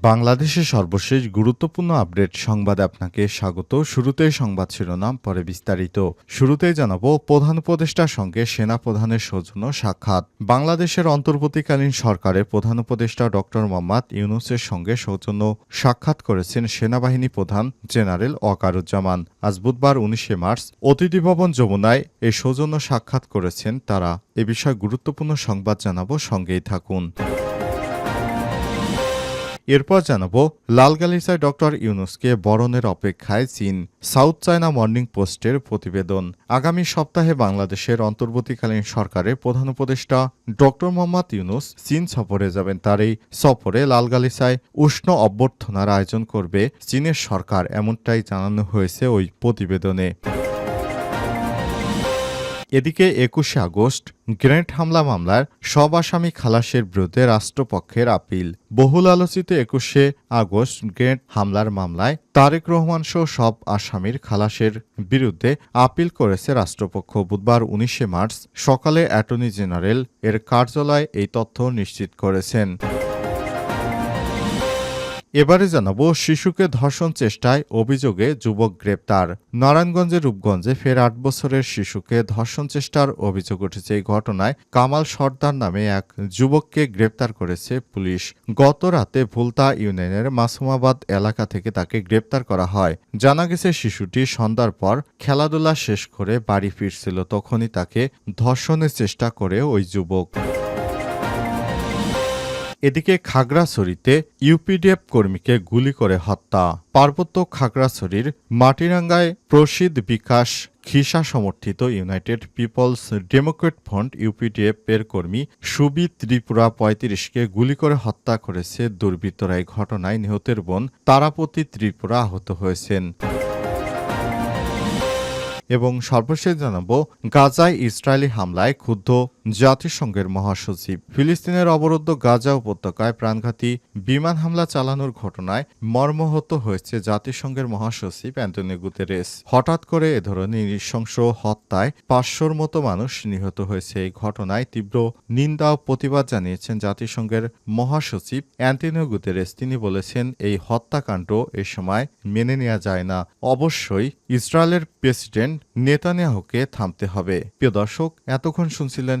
বাংলাদেশের সর্বশেষ গুরুত্বপূর্ণ আপডেট সংবাদে আপনাকে স্বাগত। শুরুতে সংবাদ শিরোনাম, পরে বিস্তারিত। শুরুতেই জানাব, প্রধান উপদেষ্টার সঙ্গে সেনা প্রধানের সৌজন্য সাক্ষাৎ। বাংলাদেশের অন্তর্বর্তীকালীন সরকারের প্রধান উপদেষ্টা ডক্টর মোহাম্মদ ইউনুসের সঙ্গে সৌজন্য সাক্ষাৎ করেছেন সেনাবাহিনী প্রধান জেনারেল ওয়াকারুজ্জামান। আজ বুধবার উনিশে মার্চ অতিথি ভবন যমুনায় এই সৌজন্য সাক্ষাৎ করেছেন তারা। এ বিষয়ে গুরুত্বপূর্ণ সংবাদ জানাব, সঙ্গেই থাকুন। এরপর জানাব লালগালিসায় ডক্টর ইউনুসকে বরণের অপেক্ষায় চীন সাউথ চায়না মর্নিং পোস্টের প্রতিবেদন। আগামী সপ্তাহে বাংলাদেশের অন্তর্বর্তীকালীন সরকারের প্রধান উপদেষ্টা ডক্টর মোহাম্মদ ইউনুস চীন সফরে যাবেন। তার এই সফরে লালগালিসায় উষ্ণ অভ্যর্থনার আয়োজন করবে চীনের সরকার, এমনটাই জানানো হয়েছে ওই প্রতিবেদনে। এদিকে একুশে আগস্ট গ্রেনেড হামলা মামলার সব আসামি খালাসের বিরুদ্ধে রাষ্ট্রপক্ষের আপিল। বহুল আলোচিত একুশে আগস্ট গ্রেনেড হামলার মামলায় তারেক রহমান সহ সব আসামির খালাসের বিরুদ্ধে আপিল করেছে রাষ্ট্রপক্ষ। বুধবার উনিশে মার্চ সকালে অ্যাটর্নি জেনারেল এর কার্যালয় এই তথ্য নিশ্চিত করেছেন। এবারে জানাব, শিশুকে ধর্ষণ চেষ্টায় অভিযোগে যুবক গ্রেপ্তার। নারায়ণগঞ্জের রূপগঞ্জে ফের আট বছরের শিশুকে ধর্ষণ চেষ্টার অভিযোগ উঠেছে। এই ঘটনায় কামাল সর্দার নামে এক যুবককে গ্রেপ্তার করেছে পুলিশ। গত রাতে ভুলতা ইউনিয়নের মাসুমাবাদ এলাকা থেকে তাকে গ্রেপ্তার করা হয়। জানা গেছে, শিশুটি সন্ধ্যার পর খেলাধুলা শেষ করে বাড়ি ফিরছিল। তখনই তাকে ধর্ষণের চেষ্টা করে ওই যুবক। এদিকে খাগড়াছড়িতে ইউপিডিএফ কর্মীকে গুলি করে হত্যা। পার্বত্য খাগড়াছড়ির মাটিরাঙ্গায় প্রসিদ্ধ বিকাশ খিসা সমর্থিত United Peoples Democrat Front UPDF এর কর্মী সুবি ত্রিপুরা পঁয়ত্রিশকে গুলি করে হত্যা করেছে দুর্বৃত্তরা। এই ঘটনায় নিহতের বোন তারাপতি ত্রিপুরা আহত হয়েছেন। এবং সর্বশেষ জানাব, গাজায় ইসরায়েলি হামলায় ক্ষুব্ধ জাতিসংঘের মহাসচিব। ফিলিস্তিনের অবরুদ্ধ গাজা উপত্যকায় প্রাণঘাতী বিমান হামলা চালানোর ঘটনায় মর্মাহত হয়েছে জাতিসংঘের মহাসচিব অ্যান্টনি গুতেরেস। হঠাৎ করে এ ধরনের নৃশংস হত্যায় পাঁচশোর মতো মানুষ নিহত হয়েছে। এই ঘটনায় তীব্র নিন্দা ও প্রতিবাদ জানিয়েছেন জাতিসংঘের মহাসচিব অ্যান্টনিও গুতেরেস। তিনি বলেছেন, এই হত্যাকাণ্ড এ সময় মেনে নেওয়া যায় না। অবশ্যই ইসরায়েলের প্রেসিডেন্ট নেতানিয়াহুকে থামতে হবে। প্রিয় দর্শক, এতক্ষণ শুনছিলেন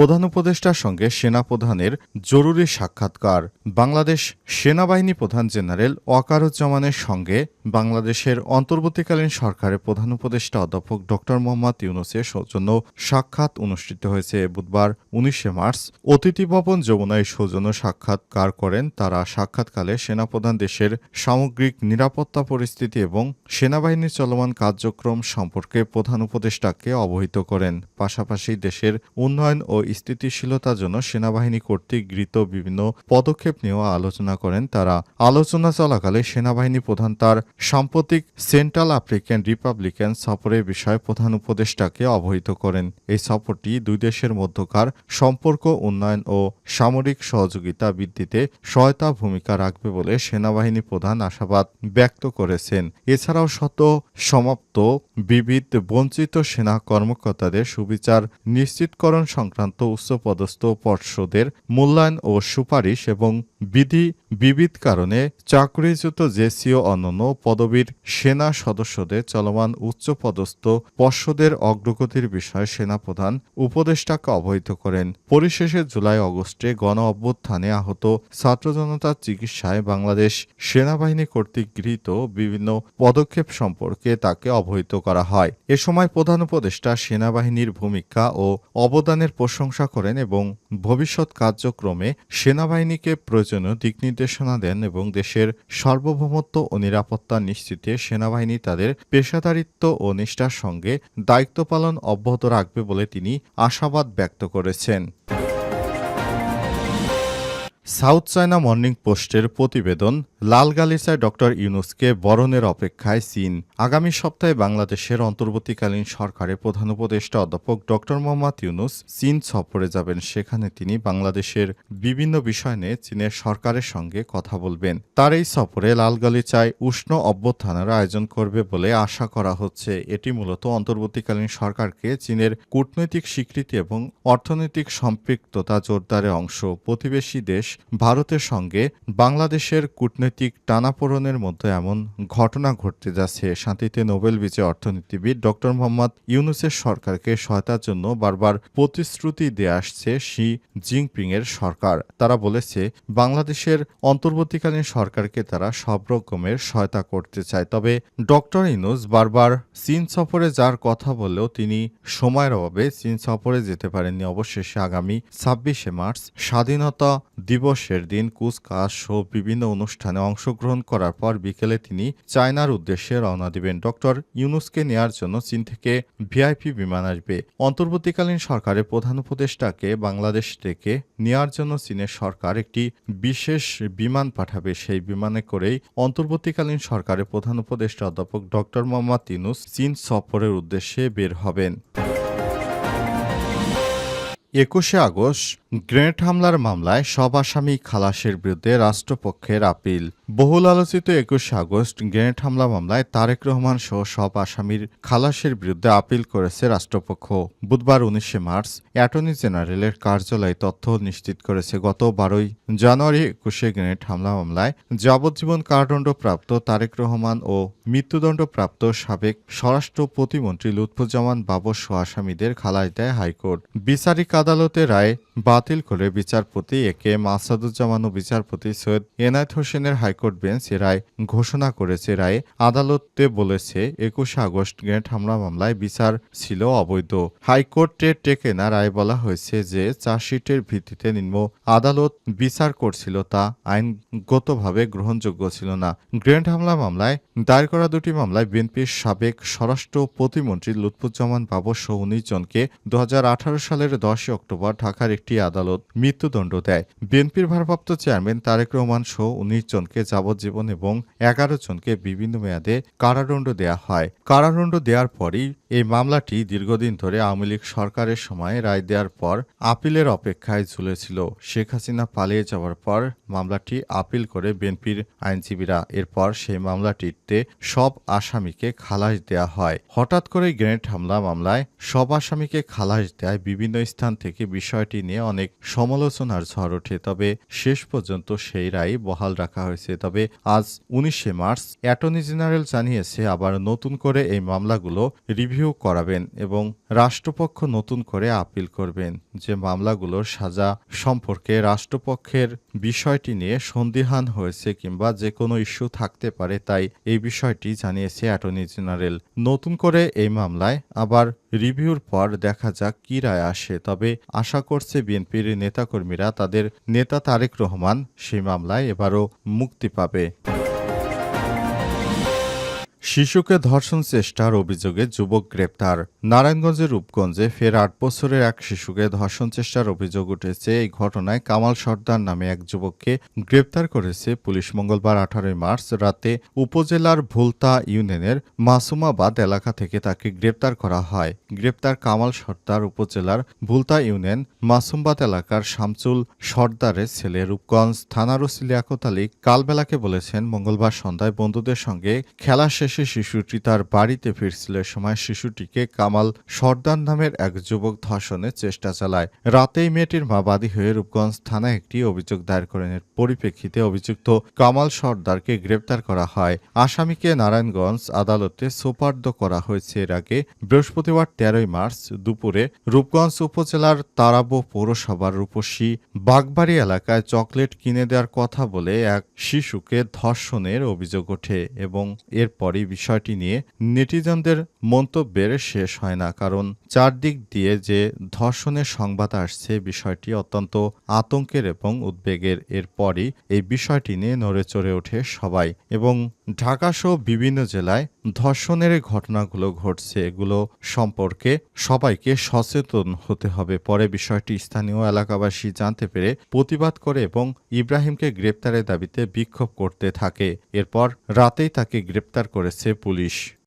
প্রধান উপদেষ্টার সঙ্গে সেনাপ্রধানের জরুরি সাক্ষাৎকার। বাংলাদেশ সেনাবাহিনী প্রধান জেনারেল ওয়াকারুজ্জামানের সঙ্গে বাংলাদেশের অন্তর্বর্তীকালীন সরকারের প্রধান উপদেষ্টা অধ্যাপক ড মোহাম্মদ ইউনুসের সৌজন্য সাক্ষাৎ অনুষ্ঠিত হয়েছে। বুধবার উনিশে মার্চ অতিথি ভবন যমুনায় সৌজন্য সাক্ষাৎকার করেন তারা। সাক্ষাৎকালে সেনাপ্রধান দেশের সামগ্রিক নিরাপত্তা পরিস্থিতি এবং সেনাবাহিনীর চলমান কার্যক্রম সম্পর্কে প্রধান উপদেষ্টাকে অবহিত করেন। পাশাপাশি দেশের উন্নয়ন ও স্থিতিশীলতার জন্য সেনাবাহিনী কর্তৃক গৃহীত বিভিন্ন পদক্ষেপ নিয়েও আলোচনা করেন তারা। আলোচনা চলাকালে সেনাবাহিনী প্রধান তার সাম্প্রতিক সেন্ট্রাল আফ্রিকান রিপাবলিকান সফরের বিষয়ে প্রধান উপদেষ্টাকে অবহিত করেন। এই সফরটি দুই দেশের মধ্যকার সম্পর্ক, উন্নয়ন ও সামরিক সহযোগিতা বৃদ্ধিতে সহায়তা ভূমিকা রাখবে বলে সেনাবাহিনী প্রধান আশাবাদ ব্যক্ত করেছেন। এছাড়াও শত সমাপ্ত বিবিধ বঞ্চিত সেনা কর্মকর্তাদের সুবিচার নিশ্চিতকরণ সংক্রান্ত উচ্চপদস্থ পর্ষদের মূল্যায়ন ও সুপারিশ এবং বিধি বিবিধ কারণে চাকরিচ্যুত জেসিও অন্যান্য পদবীর সেনা সদস্যদের চলমান উচ্চপদস্থ পর্ষদের অগ্রগতির বিষয়ে সেনাপ্রধান উপদেষ্টাকে অবহিত করেন। পরিশেষে জুলাই অগস্টে গণ অভ্যুত্থানে আহত ছাত্র জনতার চিকিৎসায় বাংলাদেশ সেনাবাহিনী কর্তৃক গৃহীত বিভিন্ন পদক্ষেপ সম্পর্কে তাকে অবহিত করা হয়। এ সময় প্রধান উপদেষ্টা সেনাবাহিনীর ভূমিকা ও অবদানের প্রশংসা করেন এবং ভবিষ্যৎ কার্যক্রমে সেনাবাহিনীকে প্রয়োজনীয় দিক নির্দেশনা দেন এবং দেশের সার্বভৌমত্ব ও নিরাপত্তা নিশ্চিতে সেনাবাহিনী তাদের পেশাদারিত্ব ও নিষ্ঠার সঙ্গে দায়িত্ব পালন অব্যাহত রাখবে বলে তিনি আশাবাদ ব্যক্ত করেছেন। সাউথ চায়না মর্নিং পোস্টের প্রতিবেদন লাল গালিচায় ডক্টর ইউনুসকে বরণের অপেক্ষায় চীন। আগামী সপ্তাহে বাংলাদেশের অন্তর্বর্তীকালীন সরকারের প্রধান উপদেষ্টা অধ্যাপক ডক্টর মোহাম্মদ ইউনুস চীন সফরে যাবেন। সেখানে তিনি বাংলাদেশের বিভিন্ন বিষয় নিয়ে চীনের সরকারের সঙ্গে কথা বলবেন। তার এই সফরে লাল গালিচায় উষ্ণ অভ্যুত্থানের আয়োজন করবে বলে আশা করা হচ্ছে। এটি মূলত অন্তর্বর্তীকালীন সরকারকে চীনের কূটনৈতিক স্বীকৃতি এবং অর্থনৈতিক সম্পৃক্ততা জোরদারের অংশ। প্রতিবেশী দেশ ভারতের সঙ্গে বাংলাদেশের কূটনৈতিক টানাপোড়নের মধ্যে এমন ঘটনা ঘটতে যাচ্ছে। শান্তিতে নোবেল বিজয়ী অর্থনীতিবিদ ডক্টর মোহাম্মদ ইউনুসের সরকারকে সহায়তার জন্য বারবার প্রতিশ্রুতি দিয়ে আসছে শি জিনপিং এর সরকার। তারা বলেছে, বাংলাদেশের অন্তর্বর্তীকালীন সরকারকে তারা সব রকমের সহায়তা করতে চায়। তবে ডক্টর ইউনুস বারবার চীন সফরে যার কথা বললেও তিনি সময়ের অভাবে চীন সফরে যেতে পারেননি। অবশেষে আগামী ছাব্বিশে মার্চ স্বাধীনতা দিবসের দিন কুচকাওয়াজ সহ বিভিন্ন অনুষ্ঠানে অংশগ্রহণ করার পর বিকেলে তিনি চায়নার উদ্দেশ্যে রওনা দিবেন। ডক্টর ইউনুসকে নেয়ার জন্য চীন থেকে ভিআইপি বিমান আসবে। অন্তর্বর্তীকালীন সরকারের প্রধান উপদেষ্টাকে বাংলাদেশ থেকে নেয়ার জন্য চীনের সরকার একটি বিশেষ বিমান পাঠাবে। সেই বিমানে করেই অন্তর্বর্তীকালীন সরকারের প্রধান উপদেষ্টা অধ্যাপক ডক্টর মোহাম্মদ ইউনুস চীন সফরের উদ্দেশ্যে বের হবেন। একুশে আগস্ট গ্রেনেড হামলার মামলায় সব আসামি খালাসের বিরুদ্ধে রাষ্ট্রপক্ষের আপিল। বহুল আলোচিত একুশে আগস্ট গ্রেনেড হামলা মামলায় তারেক রহমান সহ সব আসামির খালাসের বিরুদ্ধে আপিল করেছে রাষ্ট্রপক্ষ। বুধবার উনিশে মার্চ অ্যাটর্নি জেনারেলের কার্যালয় তথ্য নিশ্চিত করেছে, গত বারোই জানুয়ারি একুশে গ্রেনেড হামলা মামলায় যাবজ্জীবন কারাদণ্ডপ্রাপ্ত তারেক রহমান ও মৃত্যুদণ্ডপ্রাপ্ত সাবেক স্বরাষ্ট্র প্রতিমন্ত্রী লুৎফুজ্জামান বাবর সহ আসামিদের খালাস দেয় হাইকোর্ট। বিচারিক আদালতে রায় বাতিল করে বিচারপতি এ কে এম আসাদুজ্জামান ও বিচারপতি সৈয়দ এনায়েত হোসেনের হাইকোর্ট বেঞ্চ এ রায় ঘোষণা করেছে। রায়ে আদালতে বলেছে, একুশে আগস্ট গ্রেনেড হামলা মামলায় বিচার ছিল অবৈধ। হাইকোর্টে টেকে না রায় বলা হয়েছে যে চার্জশিটের ভিত্তিতে নিম্ন আদালত বিচার করছিল তা আইনগতভাবে গ্রহণযোগ্য ছিল না। গ্রেনেড হামলা মামলায় দায়ের করা দুটি মামলায় বিএনপির সাবেক স্বরাষ্ট্র প্রতিমন্ত্রী লুৎফুজ্জামান বাবর সহ উনিশ জনকে দু হাজার আঠারো সালের দশই অক্টোবর ঢাকার একটি আদালত মৃত্যুদণ্ড দেয়। বিএনপির ভারপ্রাপ্ত চেয়ারম্যান তারেক রহমান সহ উনিশ জনকে যাবজ্জীবন এবং এগারো জনকে বিভিন্ন মেয়াদে কারাদণ্ড দেয়া হয়। কারাদণ্ড দেওয়ার পরই এই মামলাটি দীর্ঘদিন ধরে আওয়ামী লীগ সরকারের সময় রায় দেওয়ার পর আপিলের অপেক্ষায় ঝুলেছিল। শেখ হাসিনা পালিয়ে যাওয়ার পর মামলাটি আপিল করে বিএনপির আইনজীবীরা। এরপর সেই মামলাটিতে সব আসামিকে খালাস দেয়া হয়। হঠাৎ করে গ্রেনেড হামলা মামলায় সব আসামিকে খালাস দেয় বিভিন্ন স্থান থেকে বিষয়টি নিয়ে অনেক সমালোচনার ঝড় ওঠে। তবে শেষ পর্যন্ত সেই রায় বহাল রাখা হয়েছে। তবে আজ উনিশে মার্চ অ্যাটর্নি জেনারেল জানিয়েছে, আবার নতুন করে এই মামলাগুলো রিভিউ করাবেন এবং রাষ্ট্রপক্ষ নতুন করে আপিল করবেন যে মামলাগুলোর সাজা সম্পর্কে রাষ্ট্রপক্ষের বিষয়টি নিয়ে সন্দিহান হয়েছে কিংবা যে কোনো ইস্যু থাকতে পারে তাই এই বিষয়টি জানিয়েছে অ্যাটর্নি জেনারেল। নতুন করে এই মামলায় আবার রিভিউর পর দেখা যাক কি রায় আসে, তবে আশা করছে বিএনপির নেতাকর্মীরা তাদের নেতা তারেক রহমান সেই মামলায় এবারও মুক্তি পাবে। শিশুকে ধর্ষণ চেষ্টার অভিযোগে যুবক গ্রেপ্তার। নারায়ণগঞ্জের রূপগঞ্জে ফের আট বছরের এক শিশুকে ধর্ষণ চেষ্টার অভিযোগ উঠেছে। এই ঘটনায় কামাল সর্দার নামে এক যুবককে গ্রেপ্তার করেছে পুলিশ মঙ্গলবার আঠারোই মার্চ রাতে উপজেলার ভুলতা ইউনিয়নের মাসুমাবাদ এলাকা থেকে তাকে গ্রেপ্তার করা হয়। গ্রেপ্তার কামাল সর্দার উপজেলার ভুলতা ইউনিয়ন মাসুমবাদ এলাকার শামচুল সর্দারের ছেলে রূপগঞ্জ থানার ওসি লিয়াকত কালবেলাকে বলেছেন, মঙ্গলবার সন্ধ্যায় বন্ধুদের সঙ্গে খেলা শেষে শিশুটি তার বাড়িতে ফিরছিল সময় শিশুটিকে কামাল সর্দার নামের এক যুবক ধর্ষণের চেষ্টা চালায়। রাতেই মেয়েটির মা বাদী হয়ে রূপগঞ্জ থানায় একটি অভিযোগ দায়ের করেন। এর পরিপ্রেক্ষিতে অভিযুক্ত কামাল সর্দারকে গ্রেপ্তার করা হয়। আসামিকে নারায়ণগঞ্জ আদালতে সোপার্দ করা হয়েছে। এর আগে বৃহস্পতিবার তেরোই মার্চ দুপুরে রূপগঞ্জ উপজেলার তারাবো পৌরসভার রূপসী বাগবাড়ি এলাকায় চকলেট কিনে দেওয়ার কথা বলে এক শিশুকে ধর্ষণের অভিযোগ ওঠে এবং এরপরই বিষয়টি নিয়ে নেটিজনদের মন্তব্যের শেষ হয় না, কারণ চারদিক দিয়ে যে ধর্ষণের সংবাদ আসছে, বিষয়টি অত্যন্ত আতঙ্কের এবং উদ্বেগের। এরপরই এই বিষয়টি নিয়ে নড়ে চড়ে ওঠে সবাই এবং ঢাকাসহ বিভিন্ন জেলায় ধর্ষণের ঘটনাগুলো ঘটছে, এগুলো সম্পর্কে সবাইকে সচেতন হতে হবে। পরে বিষয়টি স্থানীয় এলাকাবাসী জানতে পেরে প্রতিবাদ করে এবং ইব্রাহিমকে গ্রেপ্তারের দাবিতে বিক্ষোভ করতে থাকে। এরপর রাতেই তাকে গ্রেপ্তার করেছে পুলিশ।